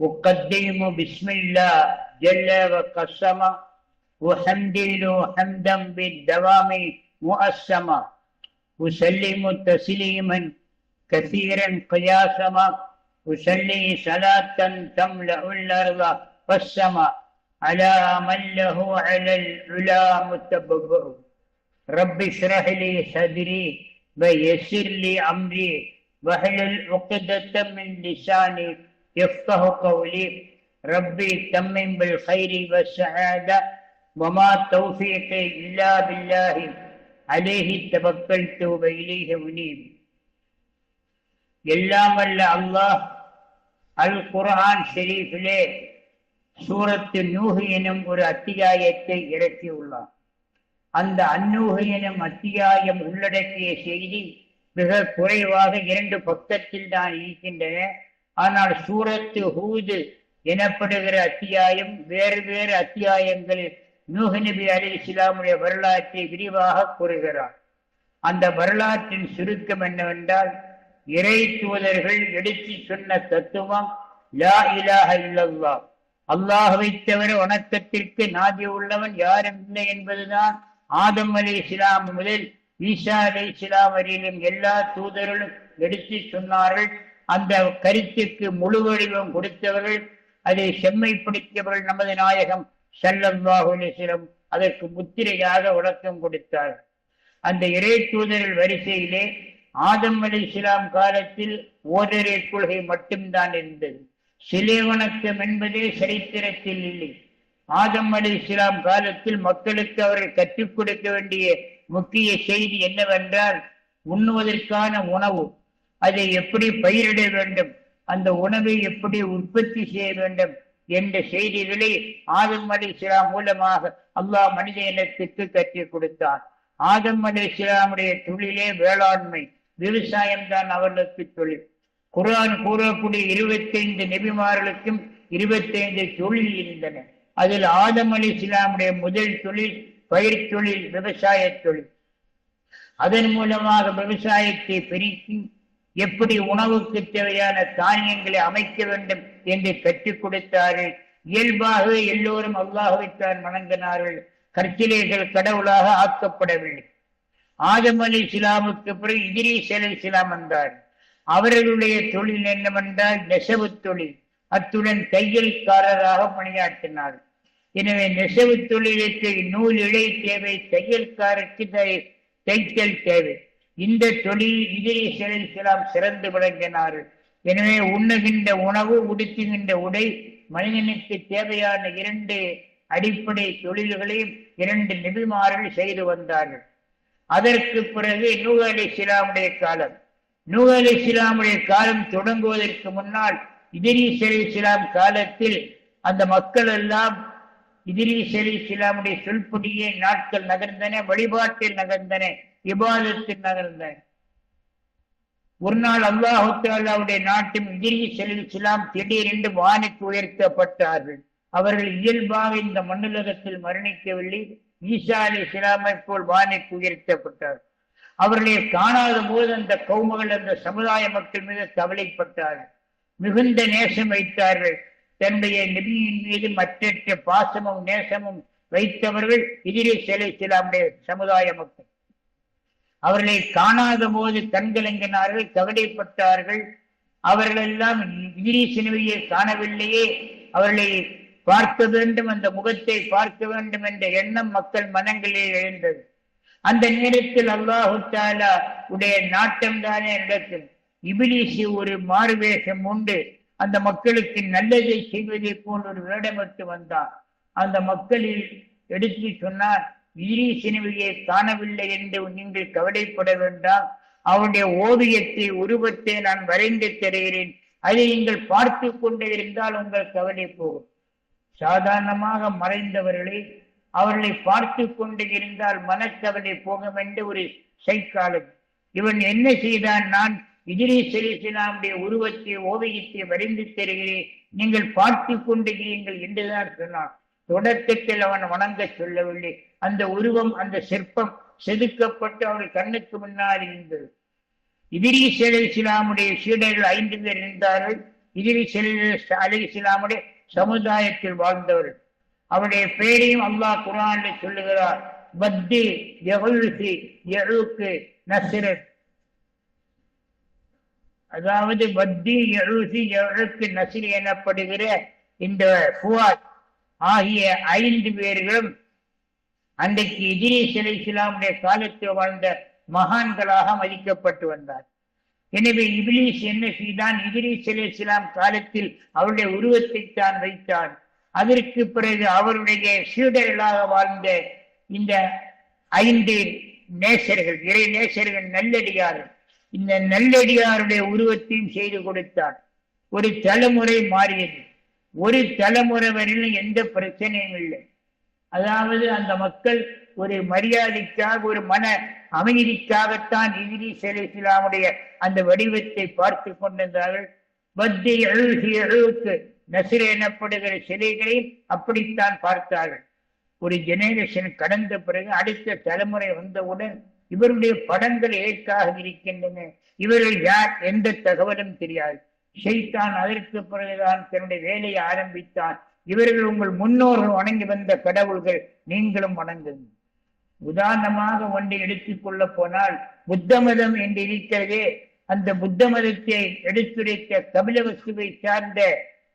أقدم بسم الله جل وقسم. وحمد حمدا بالدوام مؤسما أسلم تسليما كثيرا قياسما. أسلي صلاة تملأ الأرض والسماء على من له على العلا متببر رب اشرح لي صدري ويسر لي أمري. واحلل عقدة من لساني يفقه قولي ربي تمم بالخير والسعادة وما توفيقي إلا بالله عليه توكلت وإليه أنيب எல்லாம் வல்ல அல்லாஹ் அல் குர்ஆன் ஷெரீஃபிலே சூரத்து நூஹு எனும் ஒரு அத்தியாயத்தை இறக்கியுள்ளார் அந்த அந்நூஹு எனும் அத்தியாயம் உள்ளடக்கிய செய்தி மிக குறைவாக இரண்டு பக்கத்தில் தான் இருக்கின்றன ஆனால் சூரத்து ஹூது எனப்படுகிற அத்தியாயம் வேறு வேறு அத்தியாயங்களில் நூஹு நபி அலி இஸ்லாமுடைய வரலாற்றை விரிவாக கூறுகிறார். அந்த வரலாற்றின் சுருக்கம் என்னவென்றால் இறை தூதர்கள் எடுத்து சொன்ன தத்துவம் லா இலாஹ இல்லல்லா. அல்லாஹுவை தவிர வணக்கத்திற்கு நாதி உள்ளவன் யாரும் இல்லை என்பதுதான் ஆதம் அலி இஸ்லாம் முதல் ஈசா அலி இஸ்லாம் வரையிலும் எல்லா தூதர்களும் எடுத்து சொன்னார்கள். அந்த கருத்துக்கு முழு வடிவம் கொடுத்தவர்கள் அதை செம்மைப்படுத்தியவர்கள் நமது நாயகம் சல்லல்லாஹு அதற்கு முத்திரையாக விளக்கம் கொடுத்தார். அந்த இறை தூதர்கள் வரிசையிலே ஆதம் அலி இஸ்லாம் காலத்தில் ஓரிரை கொள்கை மட்டும்தான் இருந்தது. சிலை வணக்கம் என்பதே சரித்திரத்தில் இல்லை. ஆதம் அலி இஸ்லாம் காலத்தில் மக்களுக்கு அவர்கள் கற்றுக் கொடுக்க வேண்டிய முக்கிய செய்தி என்னவென்றால் உண்ணுவதற்கான உணவு. அதை எப்படி பயிரிட வேண்டும்? அந்த உணவை எப்படி உற்பத்தி செய்ய வேண்டும்? என்ற செய்திகளை ஆதம் அலி இஸ்லாம் மூலமாக அல்லாஹ் மனித இனத்துக்கு கற்றுக் கொடுத்தார் ஆதம் அலி இஸ்லாமுடைய தொழிலே வேளாண்மை விவசாயம் தான் அவர்களுக்கு தொழில். குரான் கூறக்கூடிய இருபத்தைந்து நெபிமார்களுக்கும் இருபத்தைந்து தொழில் இருந்தன. அதில் ஆதம் அலி இஸ்லாமுடைய முதல் தொழில் பயிர் தொழில் விவசாய தொழில். அதன் மூலமாக விவசாயத்தை பெருக்கி எப்படி உணவுக்கு தேவையான தானியங்களை அமைக்க வேண்டும் என்று கற்றுக் கொடுத்தார்கள். இயல்பாகவே எல்லோரும் அல்லாஹுவைத்தான் வணங்கினார்கள். கற்சிலைகள் கடவுளாக ஆக்கப்படவில்லை. ஆதம் அலி இஸ்லாமுக்கு பிறகு இதிரி சேலை இஸ்லாம் வந்தார். அவர்களுடைய தொழில் என்னவென்றால் நெசவு தொழில். அத்துடன் தையல்காரராக பணியாற்றினார். எனவே நெசவு தொழிலுக்கு நூல் இழை தேவை தையல்காரருக்கு தைத்தல் தேவை. இந்த தொழில் இதிரீஸ் அலி இஸ்லாம் சிறந்து விளங்கினார்கள் எனவே உண்ணுகின்ற உணவு உடுத்துகின்ற உடை மனிதனுக்கு தேவையான இரண்டு அடிப்படை தொழில்களையும் இரண்டு நிபிமார்கள் செய்து வந்தார்கள். அதற்கு பிறகு நூக அலி இஸ்லாமுடைய காலம். நூக அலி இஸ்லாமுடைய காலம் தொடங்குவதற்கு முன்னால் இதிரீஸ் அலி இஸ்லாம் காலத்தில் அந்த மக்கள் எல்லாம் இதிரீஸ் அலி இஸ்லாமுடைய சொல்படியே நாட்கள் நகர்ந்தன வழிபாட்டில் நகர்ந்தன. விவாதத்தில் நகர்ந்தன ஒரு நாள் அல்லாஹுத்தாலாவுடைய நாட்டும் எதிரி அலி இஸ்லாம் திடீரென்று வானுக்கு உயர்த்தப்பட்டார்கள். அவர்கள் இயல்பாக இந்த மண்ணுலகத்தில் மரணிக்கவில்லை. ஈசா அலி இஸ்லாமை போல் வானிற்கு உயர்த்தப்பட்டார். அவர்களை காணாத போது அந்த கௌமகள் அந்த சமுதாய மக்கள் மீது கவலைப்பட்டார்கள். மிகுந்த நேசம் வைத்தார்கள். தன்னுடைய நெபியின் மீது மற்ற பாசமும் நேசமும் வைத்தவர்கள் எதிரி சிலை சிலாமுடைய சமுதாய மக்கள். அவர்களை காணாத போது கண்கலங்கினார்கள் கவலைப்பட்டார்கள் அவர்கள் எல்லாம் இதிரி காணவில்லையே. அவர்களை பார்க்க வேண்டும் அந்த முகத்தை பார்க்க வேண்டும் என்ற எண்ணம் மக்கள் மனங்களில் எழுந்தது. அந்த நேரத்தில் அல்லாஹு தாலா உடைய நாட்டம் தானே நடக்கும். இபிலிசி ஒரு மாறுவேஷம் உண்டு. அந்த மக்களுக்கு நல்லதை செய்வதை போன்ற ஒரு வேடமிட்டு வந்தான். அந்த மக்களில் எடுத்து சொன்னார் இரி காணவில்லை என்று நீங்கள் கவலைப்பட வேண்டாம். அவனுடைய ஓவியத்தை உருவத்தை நான் வரைந்து தருகிறேன். அதை நீங்கள் பார்த்து கொண்டே இருந்தால் உங்கள் கவலை போகும். சாதாரணமாக மறைந்தவர்களை அவர்களை பார்த்து கொண்டு இருந்தால் மனக்கவலை போகும் என்று ஒரு சைக்காலஜி. இவன் என்ன செய்தான்? நான் இதிரி செலிசிலாமுடைய உருவத்தை ஓவியத்தை வரைந்து தருகிறேன். நீங்கள் பார்த்து கொண்டிருக்கிறீர்கள் என்றுதான் சொன்னான். தொடக்கத்தில் அவன் வணங்க சொல்லவில்லை. அந்த உருவம் அந்த சிற்பம் செதுக்கப்பட்டு அவர் கண்ணுக்கு முன்னால் இருந்தது. இதிரி இஸ்லாமுடைய சீடர்கள் ஐந்து பேர் இருந்தார்கள். இதிரிஸ் அலி இஸ்லாமுடைய சமுதாயத்தில் வாழ்ந்தவர்கள். அவருடைய பெயரையும் அல்லாஹ் குரான் சொல்லுகிறார். பத்தி எகுல்சி எழுக்கு நசிரத். அதாவது பத்தி எழுசி எழுக்கு நசிர் எனப்படுகிற இந்த ஃபுவாத் ஆகிய ஐந்து பேர்களும் அன்றைக்கு இதிரீஸ் அலி இஸ்லாமுடைய காலத்தில் வாழ்ந்த மகான்களாக மதிக்கப்பட்டு வந்தார். எனவே இபிலிஸ் என்ன செய்தான்? இதிரீஸ் அலி இஸ்லாம் காலத்தில் அவருடைய உருவத்தை தான் வைத்தான். அதற்கு பிறகு அவருடைய சீடர்களாக வாழ்ந்த இந்த ஐந்து நேசர்கள் இறை நேசர்கள் நல்லடியார்கள் இந்த நல்லடியாருடைய உருவத்தையும் செய்து கொடுத்தார் ஒரு தலைமுறை மாறியது. ஒரு தலைமுறை வரையிலும் எந்த பிரச்சனையும் இல்லை. அதாவது அந்த மக்கள் ஒரு மரியாதைக்காக ஒரு மன அமைதிக்காகத்தான் இதிரி இஸ்லாமுடைய அந்த வடிவத்தை பார்த்து கொண்டிருந்தார்கள். பத்தி எழுசி எழுவுக்கு நசிர எனப்படுகிற சிலைகளையும் அப்படித்தான் பார்த்தார்கள். ஒரு ஜெனரேஷன் கடந்த பிறகு அடுத்த தலைமுறை வந்தவுடன் இவருடைய படங்கள் ஏற்காக இருக்கின்றன. இவர்கள் யார் எந்த தகவலும் தெரியாது. ஷெய்தான் அதற்கு பிறகுதான் தன்னுடைய வேலையை ஆரம்பித்தான். இவர்கள் உங்கள் முன்னோர்கள் வணங்கி வந்த கடவுள்கள் நீங்களும் வணங்குங்கள். உதாரணமாக ஒன்றை எடுத்துக்கொள்ள போனால் புத்த மதம் என்று இருக்கிறதே அந்த புத்த மதத்தை எடுத்துரைத்த கபிலவசுவை சார்ந்த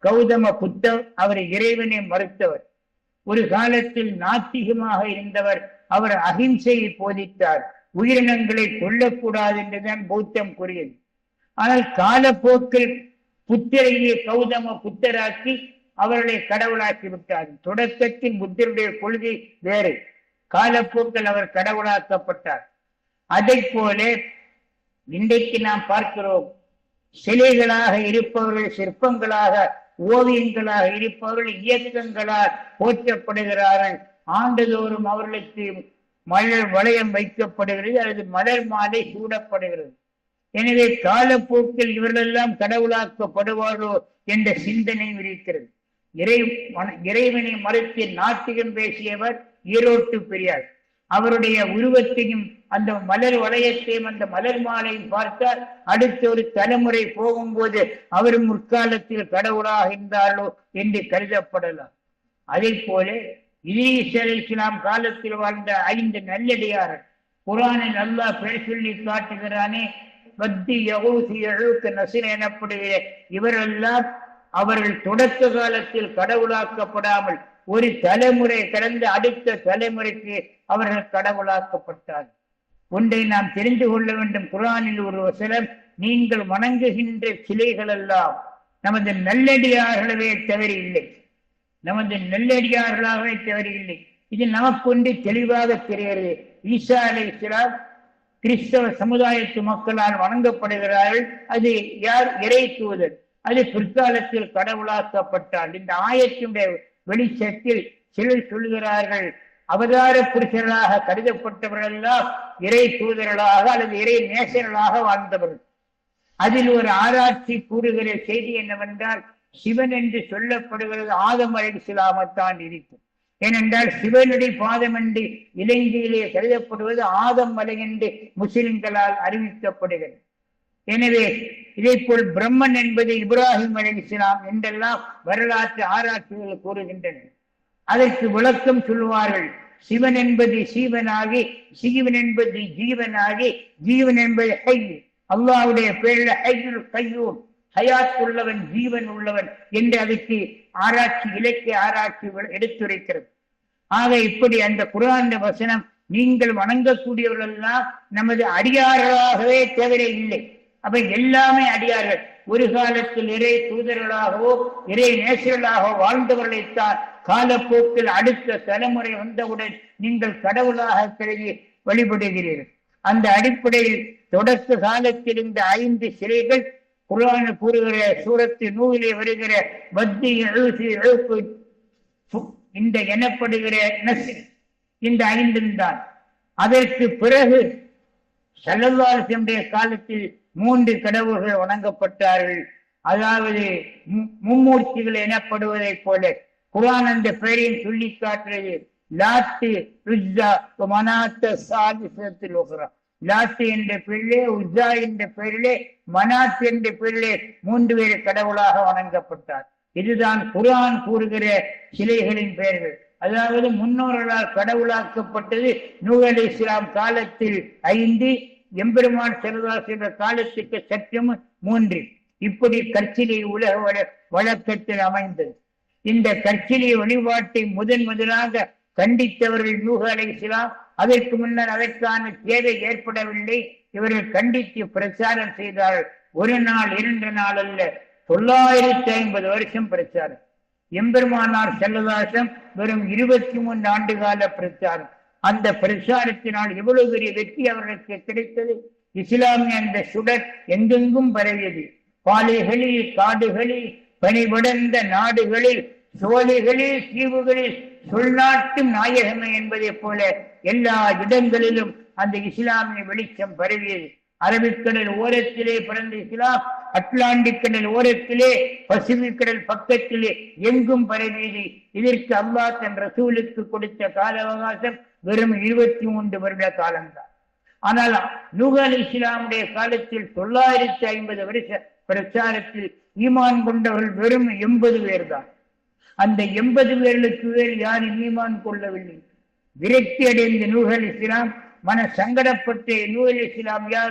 கௌதம புத்தர் அவர் இறைவனை மறுத்தவர். ஒரு காலத்தில் நாத்திகமாக இருந்தவர் அவர் அகிம்சையை போதித்தார். உயிரினங்களை கொல்லக்கூடாது என்றுதான் பௌத்தம் கூறியது. ஆனால் காலப்போக்கில் புத்தரையே கௌதம புத்தராக்கி அவர்களை கடவுளாக்கி விட்டார். தொடக்கத்தின் புத்தருடைய கொள்கை வேறு. காலப்போக்கில் அவர் கடவுளாக்கப்பட்டார். அதை போல இன்றைக்கு நாம் பார்க்கிறோம். சிலைகளாக இருப்பவர்கள் சிற்பங்களாக ஓவியங்களாக இருப்பவர்கள் இயக்கங்களால் போற்றப்படுகிறார்கள். ஆண்டுதோறும் அவர்களுக்கு மலர் வளையம் வைக்கப்படுகிறது அல்லது மலர் மாலை சூடப்படுகிறது. எனவே காலப்போக்கில் இவர்களெல்லாம் கடவுளாக்கப்படுவாரோ என்ற சிந்தனை இருக்கிறது. இறை இறைவனை மறுத்து நாட்டிகம் பேசியவர் ஈரோட்டு பெரியார். அவருடைய உருவத்தையும் அந்த மலர் வளையத்தையும் அந்த மலர் மாலையும் பார்த்தால் அடுத்த ஒரு தலைமுறை போகும்போது அவர் முற்காலத்தில் கடவுளாக இருந்தாரோ என்று கருதப்படலாம். அதே போல இதீஸ் இஸ்லாம் காலத்தில் வாழ்ந்த ஐந்து நல்லடியார்கள். குரானை நல்லா பெயர் சொல்லி காட்டுகிறானே பத்தி யகூசி எழுக்கு நசிர எனப்படுகிற இவரெல்லாம் அவர்கள் தொடக்க காலத்தில் கடவுளாக்கப்படாமல் ஒரு தலைமுறை கடந்து அடுத்த தலைமுறைக்கு அவர்கள் கடவுளாக்கப்பட்டார் ஒன்றை நாம் தெரிந்து கொள்ள வேண்டும். குரானில் ஒரு வசனம் நீங்கள் வணங்குகின்ற சிலைகள் எல்லாம் நமது நல்லடியார்களவே தவறி இல்லை நமது நல்லடியார்களாகவே தவறி இல்லை இது நமக்கு ஒன்று தெளிவாக தெரிகிறது. ஈசா அலை இஸ்லாம் கிறிஸ்தவ சமுதாயத்து மக்களால் வணங்கப்படுகிறார்கள். அது யார் இறை தூதர் அது பிற்காலத்தில் கடவுளாக்கப்பட்டால். இந்த ஆயத்தினுடைய வெளிச்சத்தில் சிலர் சொல்கிறார்கள் அவதார புருஷர்களாக கருதப்பட்டவர்கள் எல்லாம் இறை தூதர்களாக அல்லது இறை நேசர்களாக வாழ்ந்தவர்கள். அதில் ஒரு ஆராய்ச்சி கூறுகிற செய்தி என்னவென்றால் சிவன் என்று சொல்லப்படுகிறது ஆதம் அலை சிலாமத்தான் இருக்கும். ஏனென்றால் சிவனுடைய பாதம் என்று இலங்கையிலே கருதப்படுவது ஆதம் மலை என்று முஸ்லிம்களால் அறிவிக்கப்படுகிறது. எனவே இதே போல் பிரம்மன் என்பது இப்ராஹிம் அலி இஸ்லாம் என்றெல்லாம் வரலாற்று ஆராய்ச்சிகள் கூறுகின்றன. அதற்கு விளக்கம் சொல்லுவார்கள் சிவன் என்பது சீவனாகி சீவன் என்பது ஜீவனாகி ஜீவன் என்பது ஹை அல்லாவுடைய பேரில் ஹையுல் கையூர் ஹயாத் உள்ளவன் ஜீவன் உள்ளவன் என்று அதுக்கு ஆராய்ச்சி இலக்கிய ஆராய்ச்சி எடுத்துரைக்கிறது. ஆக இப்படி அந்த குரான் வசனம் நீங்கள் வணங்கக்கூடியவர்கள் எல்லாம் நமது அடியார்களாகவே தவிர இல்லை அப்ப எல்லாமே அடியார்கள். ஒரு காலத்தில் இறை தூதர்களாகவோ இறை நேசர்களாகவோ வாழ்ந்தவர்களைத்தான் காலப்போக்கில் அடுத்த தலைமுறை வந்தவுடன் நீங்கள் கடவுளாக கருதி வழிபடுகிறீர்கள். அந்த அடிப்படையில் தொடக்க காலத்தில் இந்த ஐந்து சிலைகள் குரான கூறுகிற சூரத்து நூலிலே வருகிற பத்தி எழுசி எழுப்பு இந்த எனப்படுகிற இந்த ஐந்தும் தான். அதற்கு பிறகு செல்லல்லாசியுடைய காலத்தில் மூன்று கடவுள்கள் வணங்கப்பட்டார்கள். அதாவது மும்மூர்த்திகள் எனப்படுவதைப் போல குரான் அந்த பெயரையும் சொல்லி காட்டுறது லாட்டு மனாத்த சாதிசத்தில் லாத்து என்ற பெயரிலே உஜா என்ற பெயரிலே மனாத் என்ற பெயரிலே மூன்று பேர் கடவுளாக வணங்கப்பட்டார். இதுதான் குரான் கூறுகிற சிலைகளின் பெயர்கள். அதாவது முன்னோர்களால் கடவுளாக்கப்பட்டது நூஹ் இஸ்லாம் காலத்தில் ஐந்து எம்பெருமான் சிறதாஸ் என்ற காலத்துக்கு சற்றும் மூன்று. இப்படி கற்சிலை உலக வழக்கத்தில் அமைந்தது இந்த கற்சிலை வழிபாட்டை முதன் முதலாக கண்டித்தவர்கள் யூக அலைஹிஸ்ஸலாம் அதற்கு முன்னர் அதற்கான தேவை ஏற்படவில்லை. இவர்கள் கண்டித்து பிரச்சாரம் செய்தார்கள். ஒரு நாள் இரண்டு நாள் அல்ல தொள்ளாயிரத்தி ஐம்பது வருஷம் பிரச்சாரம். எம்பெருமானார் செல்லதாசம் வெறும் இருபத்தி மூன்று ஆண்டு கால பிரச்சாரம். அந்த பிரச்சாரத்தினால் எவ்வளவு பெரிய வெற்றி அவர்களுக்கு கிடைத்தது? இஸ்லாமிய அந்த சுடர் எங்கெங்கும் பரவியது. பாலைகளில் காடுகளில் பனிபடர்ந்த நாடுகளில் சோலைகளில் தீவுகளில் சொல்நாட்டு நாயகமே என்பதைப் போல எல்லா இடங்களிலும் அந்த இஸ்லாமிய வெளிச்சம் பரவியது. அரபிக்கடல் ஓரத்திலே பிறந்த இஸ்லாம் அட்லாண்டிக் கடல் ஓரத்திலே பசிபிக் கடல் பக்கத்திலே எங்கும் பரவியது. இதற்கு அல்லா தன் ரசூலுக்கு கொடுத்த கால அவகாசம் வெறும் இருபத்தி மூன்று வருட காலம்தான். ஆனால் நூஹ் அலி இஸ்லாமுடைய காலத்தில் தொள்ளாயிரத்தி ஐம்பது வருஷ பிரச்சாரத்தில் ஈமான் கொண்டவர்கள் வெறும் எண்பது பேர் தான் அந்த எண்பது பேர்களுக்கு வேறு யாரும் ஈமான் கொள்ளவில்லை. விரக்தி அடைந்த நூகல் இஸ்லாம் மன சங்கடப்பட்டு நூல் இஸ்லாம் யா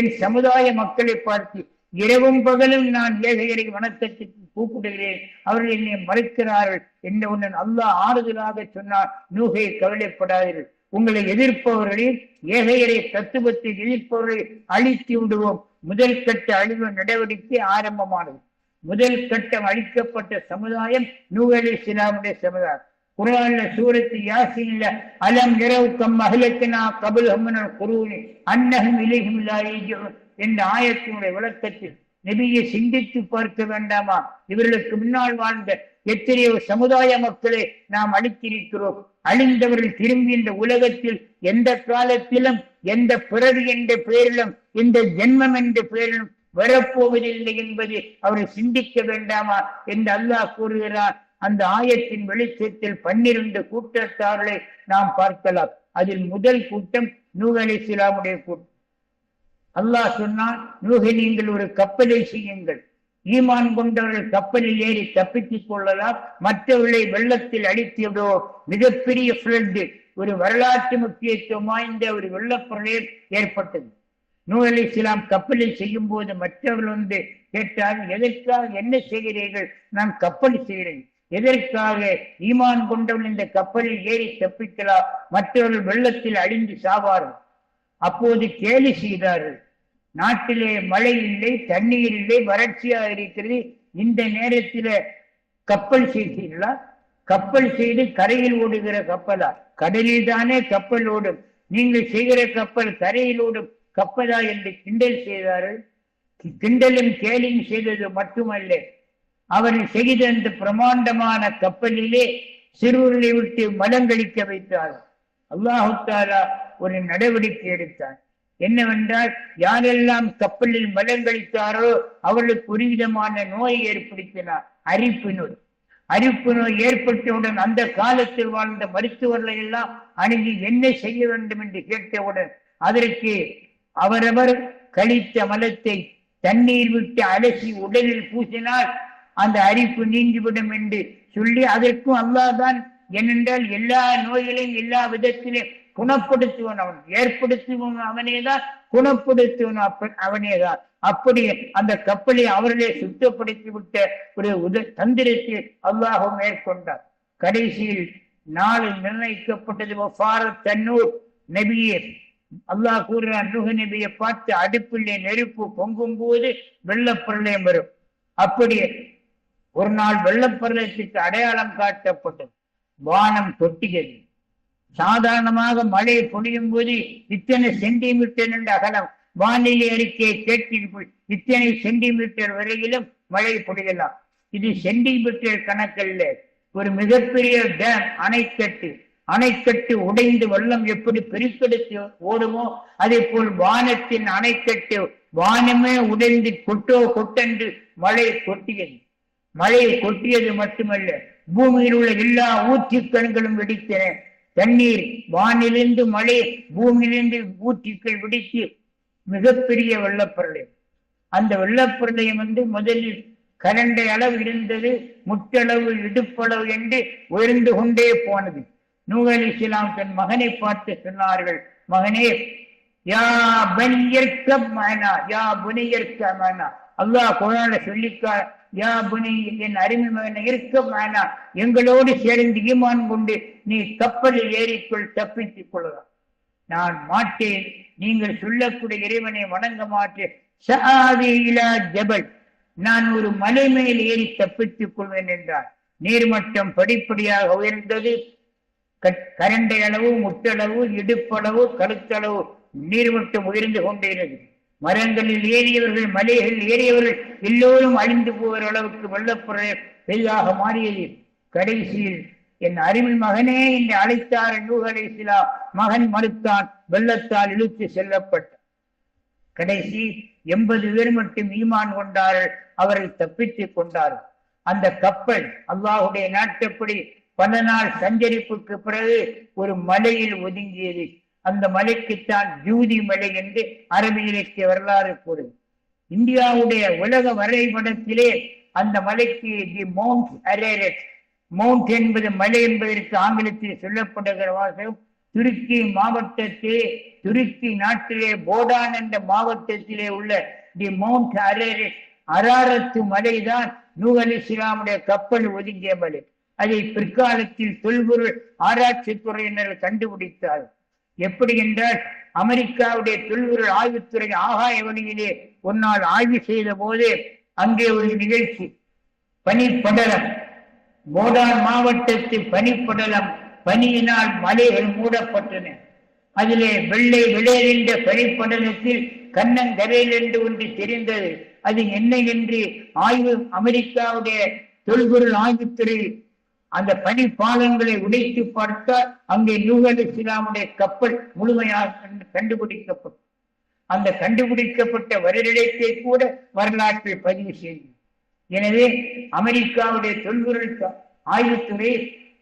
என் சமுதாய மக்களை பார்த்து இரவும் பகலும் நான் ஏகையரை வணக்கத்துக்கு கூப்பிடுகிறேன். அவர்கள் என்னை மறுக்கிறார்கள் என்ன உன்னன் அல்லாஹ் ஆறுதலாக சொன்னார் நூகை கவலைப்படாதீர்கள். உங்களை எதிர்ப்பவர்களையும் ஏகையரை தத்துவத்தை எதிர்ப்பவர்களை அழித்து விடுவோம். முதல் கட்ட அழிவு நடவடிக்கை ஆரம்பமானது. முதல் கட்டம் அழிக்கப்பட்ட சமுதாயம் நூகலி சிலாமுடைய சமுதாயம். குரான்ல சூரத்து யாசின்ல அலம் இரவுக்கம் கம் அகிலத்தினா கபுல் குருவினி அன்னகம் இலையும் என்ற ஆயத்தினுடைய விளக்கத்தில் நெபியை சிந்தித்து பார்க்க வேண்டாமா? இவர்களுக்கு முன்னால் வாழ்ந்த எத்தனையோ சமுதாய மக்களை நாம் அழித்திருக்கிறோம். அழிந்தவர்கள் திரும்பி இந்த உலகத்தில் எந்த காலத்திலும் எந்த பிறவி என்ற பெயரிலும் இந்த ஜென்மம் என்ற பெயரிலும் வரப்போவதில்லை என்பதை அவரை சிந்திக்க வேண்டாமா? என்று அல்லாஹ் கூறுகிறார் அந்த ஆயத்தின் வெளிச்சத்தில் பன்னிரண்டு கூட்டத்தார்களை நாம் பார்க்கலாம். அதில் முதல் கூட்டம் நூஹ் அலைஹிஸ்ஸலாமுடைய கூட்டம். அல்லாஹ் சொன்னால் நூகை நீங்கள் ஒரு கப்பலை செய்யுங்கள். ஈமான் கொண்டவர்கள் கப்பலில் ஏறி தப்பித்துக் கொள்ளலாம். மற்றவர்களை வெள்ளத்தில் அடித்துவிடோ மிகப்பெரிய ஃபிளட் ஒரு வரலாற்று முக்கியத்துவம் வாய்ந்த ஒரு வெள்ளப்பிரளயம் ஏற்பட்டது. நூல் இஸ்லாம் கப்பலில் செய்யும் போது மற்றவர்கள் வந்து கேட்டால் எதற்காக என்ன செய்கிறீர்கள்? நான் கப்பல் செய்கிறேன். எதற்காக ஈமான் கொண்டவன் இந்த கப்பலில் ஏறி தப்பிக்கலாம் மற்றவர்கள் வெள்ளத்தில் அழிந்து சாவார்கள் அப்போது கேலி செய்தார்கள். நாட்டிலே மழை இல்லை தண்ணீர் இல்லை வறட்சியாக இருக்கிறது. இந்த நேரத்தில் கப்பல் செய்தீர்களா? கப்பல் செய்து கரையில் ஓடுகிற கப்பலா? கடலில் தானே கப்பல் ஓடும். நீங்கள் செய்கிற கப்பல் கரையில் ஓடும் கப்பலா என்று கிண்டல் செய்தார்கள். கிண்டலும் கேலியும் செய்தது மட்டுமல்ல அவர்கள் செய்த அந்த பிரமாண்டமான கப்பலிலே சிறுவர்களை விட்டு மலங்களிக்க வைத்தார். அல்லாஹு தாலா ஒரு நடவடிக்கை எடுத்தார் என்னவென்றால் யாரெல்லாம் கப்பலில் மலங்களித்தாரோ அவர்களுக்கு ஒரு விதமான நோயை ஏற்படுத்தினார். அரிப்பு நோய். அரிப்பு நோய் ஏற்பட்டவுடன் அந்த காலத்தில் வாழ்ந்த மருத்துவர்களை எல்லாம் அணுகி என்ன செய்ய வேண்டும் என்று கேட்டவுடன் அதற்கு அவரவர் கழித்த மலத்தை தண்ணீர் விட்டு அலசி உடலில் பூசினால் அந்த அரிப்பு நீங்கிவிடும் என்று சொல்லி அதற்கும் அல்லாதான் ஏனென்றால் எல்லா நோய்களையும் எல்லா விதத்திலும் குணப்படுத்துவன் அவன். ஏற்படுத்துவன் அவனேதான் குணப்படுத்துவன் அப்ப- அவனேதான். அப்படி அந்த கப்பலை அவர்களே சுத்தப்படுத்தி விட்ட ஒரு உத தந்திரத்தை அல்லாஹ் மேற்கொண்டார் கடைசியில் நாள் நிர்ணயிக்கப்பட்டது வஃபாரத் தன்னூர் நபியே. அல்லாஹ் கூறுகிறான் நுகு நபியை பார்த்து அடுப்பிலே நெருப்பு பொங்கும் போது வெள்ளப்பிரளயம் வரும். அப்படி ஒரு நாள் வெள்ளப்பிரதேசத்துக்கு அடையாளம் காட்டப்பட்டது. வானம் கொட்டியது சாதாரணமாக மழை பொழியும் போது இத்தனை சென்டிமீட்டர் என்ற அகலம் வானிலை அறிக்கையை கேட்டிருப்போம் இத்தனை சென்டிமீட்டர் வரையிலும் மழை பொழியலாம். இது சென்டிமீட்டர் கணக்கல்ல. ஒரு மிகப்பெரிய டேம் அணைக்கட்டு. அணைக்கட்டு உடைந்து வெள்ளம் எப்படி பெருக்கெடுத்து ஓடுமோ அதே போல் வானத்தின் அணைக்கட்டு வானமே உடைந்து கொட்டோ கொட்டென்று மழை கொட்டியது. மழை கொட்டியது மட்டுமல்ல பூமியில் உள்ள எல்லா ஊற்றுக்கண்களும் வெடித்தன. தண்ணீர் வானிலிருந்து மழை பூமியிலிருந்து ஊற்றிக்கள் வெடித்து மிகப்பெரிய வெள்ளப்பிரளயம் அந்த வெள்ளப்பிரளயம் வந்து முதலில் கரண்டை அளவு இருந்தது முட்டளவு இடுப்பளவு என்று உயர்ந்து கொண்டே போனது. நூஹ் இஸ்லாம் தன் மகனை பார்த்து சொன்னார்கள் மகனே யா பனியர்க்க மனா யா புனியர்க்க மனா அல்லாஹ் குரான சொல்லிக்கா யா புனி என் அருமை மகனை இருக்க மகனா எங்களோடு சேர்ந்து ஈமான் கொண்டு நீ கப்பலில் ஏறிக்கொள் தப்பித்துக் கொள்ளலாம் நான் மாட்டேன். நீங்கள் சொல்லக்கூடிய இறைவனை வணங்க மாட்டேன். ஜபல். நான் ஒரு மலை மேல் ஏறி தப்பித்துக் கொள்வேன் என்றார். நீர்மட்டம் படிப்படியாக உயர்ந்தது. கரண்டை அளவு முட்டளவு இடுப்பளவு கழுத்தளவு நீர்மட்டம் உயர்ந்து கொண்டிருந்தது மரங்களில் ஏறியவர்கள் மலைகளில் ஏறியவர்கள் எல்லோரும் அழிந்து போகிற அளவுக்கு வெள்ளப்புற பெரிதாக மாறியது கடைசியில் என் அருமை மகனே என்று அழைத்தார். நூகலை சிலா மகன் மறுத்தான் வெள்ளத்தால் இழுத்து செல்லப்பட்டார் கடைசி எண்பது பேர் மட்டும் ஈமான் கொண்டார்கள். அவரை தப்பித்துக் கொண்டார்கள். அந்த கப்பல் அல்லாஹுடைய நாட்டப்படி பல நாள் சஞ்சரிப்புக்கு பிறகு ஒரு மலையில் ஒதுங்கியது. அந்த மலைக்குத்தான் ஜூதி மலை என்று அரபு இலக்கிய வரலாறு கூறுது இந்தியாவுடைய உலக வரைபடத்திலே அந்த மலைக்கு தி மவுண்ட் அரேரட் மவுண்ட் என்பது மலை என்பதற்கு ஆங்கிலத்தில் சொல்லப்படுகிற வாசகம். துருக்கி மாவட்டத்திலே துருக்கி நாட்டிலே போடான் என்ற மாவட்டத்திலே உள்ள தி மவுண்ட் அரேரட் அராரத்து மலைதான் நூ அலி இஸ்லாமுடைய கப்பல் ஒதுங்கிய மலை. அதை பிற்காலத்தில் தொல்பொருள் ஆராய்ச்சி துறையினர் கண்டுபிடித்தார் எப்படி என்றால் அமெரிக்காவுடைய தொல்பொருள் ஆய்வுத்துறை ஆகாய வழியிலே ஒரு நாள் ஆய்வு செய்த போது அங்கே ஒரு நிகழ்ச்சி. பனிப்படலம். போடான் மாவட்டத்து பனிப்படலம் பனியினால் மலைகள் மூடப்பட்டன. அதிலே வெள்ளை விளையின்ற பனிப்படலத்தில் கண்ணங்கரையில் என்று ஒன்று தெரிந்தது. அது என்ன என்று ஆய்வு அமெரிக்காவுடைய தொல்பொருள் ஆய்வுத்துறை அந்த பனி பாலங்களை உடைத்து பார்த்தால் அங்கே நூகல் இஸ்லாமுடைய கப்பல் முழுமையாக கண்டுபிடிக்கப்படும் கண்டுபிடிக்கப்பட்டது அந்த கண்டுபிடிக்கப்பட்ட வருடத்தை கூட வரலாற்றில் பதிவு செய்யும். எனவே அமெரிக்காவுடைய தொல்பொருள் ஆய்வுத்துறை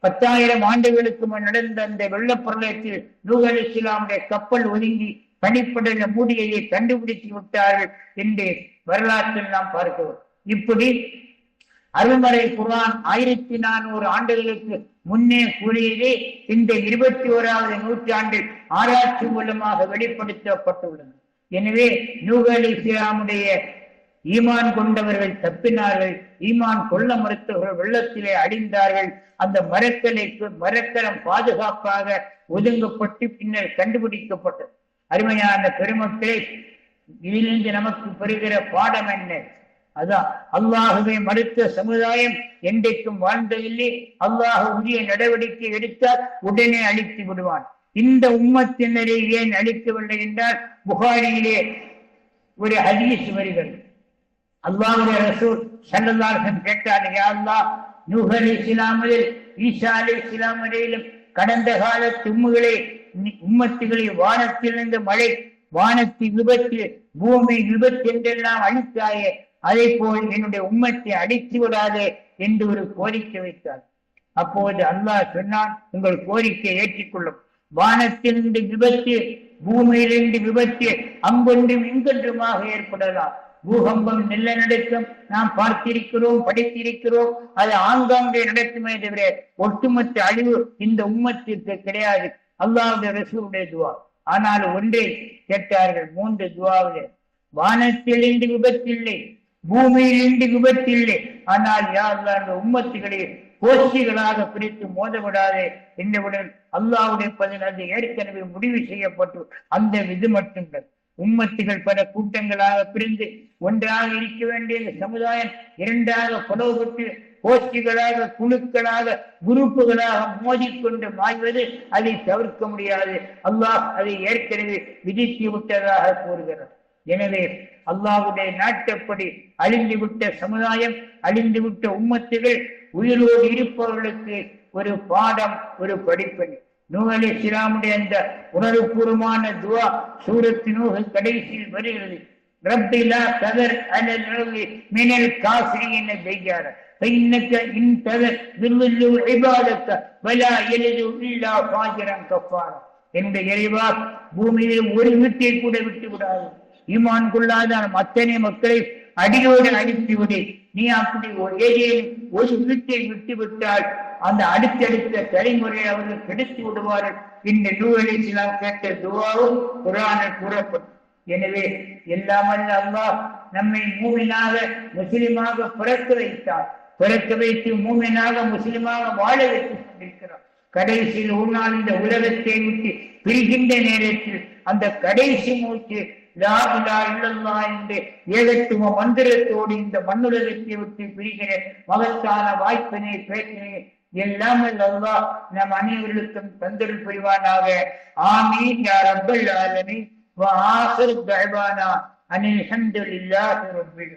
பத்தாயிரம் ஆண்டுகளுக்கு முன் நடந்த அந்த வெள்ளப்பிரளயத்தில் நூகல் இஸ்லாமுடைய கப்பல் ஒதுங்கி பனிப்படல மூடியையை கண்டுபிடித்து விட்டார்கள் என்று வரலாற்றில் நாம் பார்க்கிறோம். இப்படி அருள்மறை குர்ஆன் ஆயிரத்தி நானூறு ஆண்டுகளுக்கு முன்னே கூறியதே இந்த இருபத்தி ஓராவது நூற்றாண்டில் ஆராய்ச்சி மூலமாக வெளிப்படுத்தப்பட்டுள்ளது. எனவே நூஹ் அலைஹிஸ்ஸலாமுடைய ஈமான் கொண்டவர்கள் தப்பினார்கள். ஈமான் கொள்ள மறுத்தவர்கள் வெள்ளத்திலே அடிந்தார்கள். அந்த மரக்கலைக்கு மரக்கலம் பாதுகாப்பாக ஒதுங்கப்பட்டு பின்னர் கண்டுபிடிக்கப்பட்டது. அருமையான பெருமக்களை இதிலிருந்து நமக்கு பெறுகிற பாடம் என்ன? அதான் அல்லாஹுவை மறுத்த சமுதாயம் என்றைக்கும் வாழ்ந்ததில்லை அல்லாஹ் உரிய நடவடிக்கை எடுத்தால் உடனே அழித்து விடுவான். இந்த உம்மத்தினரை ஏன் அழிக்கவில்லை என்றால் புகாரியிலே ஒரு ஹதீஸ் வருகிறது. அல்லாஹுடைய ரசூல் சல்லல்லாஹன் கேட்டார் அல்லாஹ் நூஹ் அலைஹிஸ்ஸலாமில் ஈசா அலி வரையிலும் கடந்த கால தும்முகளை உம்மத்துகளை வானத்திலிருந்து மழை வானத்து விபத்து பூமி விபத்து என்றெல்லாம் அழித்தாயே அதே போல் என்னுடைய உம்மத்தை அடித்து விடாதே என்று ஒரு கோரிக்கை வைத்தார். அப்போது அல்லாஹ் சொன்னான் உங்கள் கோரிக்கை ஏற்றுக்கொள்ளும். வானத்திலிருந்து விபத்து பூமியிலிருந்து விபத்து அங்கொன்றும் இங்கொன்றுமாக ஏற்படலாம். பூகம்பம் நிலநடுக்கம் நாம் பார்த்திருக்கிறோம் படித்திருக்கிறோம். அது ஆங்காங்கே நடக்குமே தவிர ஒட்டுமொத்த அழிவு இந்த உம்மத்திற்கு கிடையாது. அல்லாவுடைய ரசூருடைய துவா. ஆனால் ஒன்றே கேட்டார்கள் மூன்று துவாவிலே வானத்திலிருந்து விபத்தில்லை பூமியிலிருந்து விபத்தில்லை. ஆனால் யார் அந்த உம்மத்துகளை கோஷ்டிகளாக பிரித்து மோதவிடாதே. என்னவுடன் அல்லாவுடைய அது ஏற்கனவே முடிவு செய்யப்பட்டு அந்த இது மட்டுங்கள் உம்மத்துகள் பல கூட்டங்களாக பிரிந்து ஒன்றாக இருக்க வேண்டிய சமுதாயம் இரண்டாக புலவுபட்டு கோஷ்டிகளாக குழுக்களாக குரூப்புகளாக மோதிக்கொண்டு மாய்வது அதை தவிர்க்க முடியாது. அல்லாஹ் அதை ஏற்கனவே விதித்து விட்டதாக கூறுகிறார். எனவே அல்லாஹ்வுடைய நாட்டப்படி அழிந்துவிட்ட சமுதாயம் அழிந்துவிட்ட உம்மத்துகள் உயிரோடு இருப்பவர்களுக்கு ஒரு பாடம் ஒரு படிப்பணி நூஹ் அலைஹிஸ்ஸலாமுடைய அந்த உணர்வுபூர்வமான துவா சூரத்து நூஹ் கடைசியில் வருகிறது ரப்பி லா ததர் அலல் அர்தி மினல் காஃபிரீன தையார فإنك إن تذل عبادك ولا يلد إلا فاجرا كفارا என்னுடைய இறைவா பூமியில் ஒரு வீட்டை கூட விட்டு விடாது ஈமான் கொள்ளாத அத்தனை மக்களை அடியோடு அனுப்பிவிடு நீ அப்படி ஏதேனும் ஒரு வீட்டை விட்டு விட்டால் அந்த அடுத்தடுத்த தலைமுறை அவர்கள் கிடைத்து விடுவார்கள். இந்த நூலை நாம் கேட்ட துவாவும் குரானில் கூறப்படும். எனவே எல்லாமல்ல அல்லாஹ் நம்மை மூமினாக முஸ்லிமாக பிறக்க வைத்தார். பிறக்க வைத்து மூமினாக முஸ்லிமாக வாழ வைத்துக் கொண்டிருக்கிறார் கடைசியில் உன்னால் இந்த உலகத்தை விட்டு பிரிகின்ற நேரத்தில் அந்த கடைசி மூச்சு லாபிலா இல்லல்லா என்று ஏகத்துவ மந்திரத்தோடு இந்த மண்ணுலகத்தை விட்டு பிரிகிற மகத்தான வாய்ப்பினை பேச்சினை எல்லாம் அல்லா நம் அனைவர்களுக்கும் தந்தல் புரிவானாக. ஆமீன் யா ரப்பல் ஆலமீன். வஆஹிரு தஅவானா அனில் ஹம்துலில்லாஹி ரப்பில்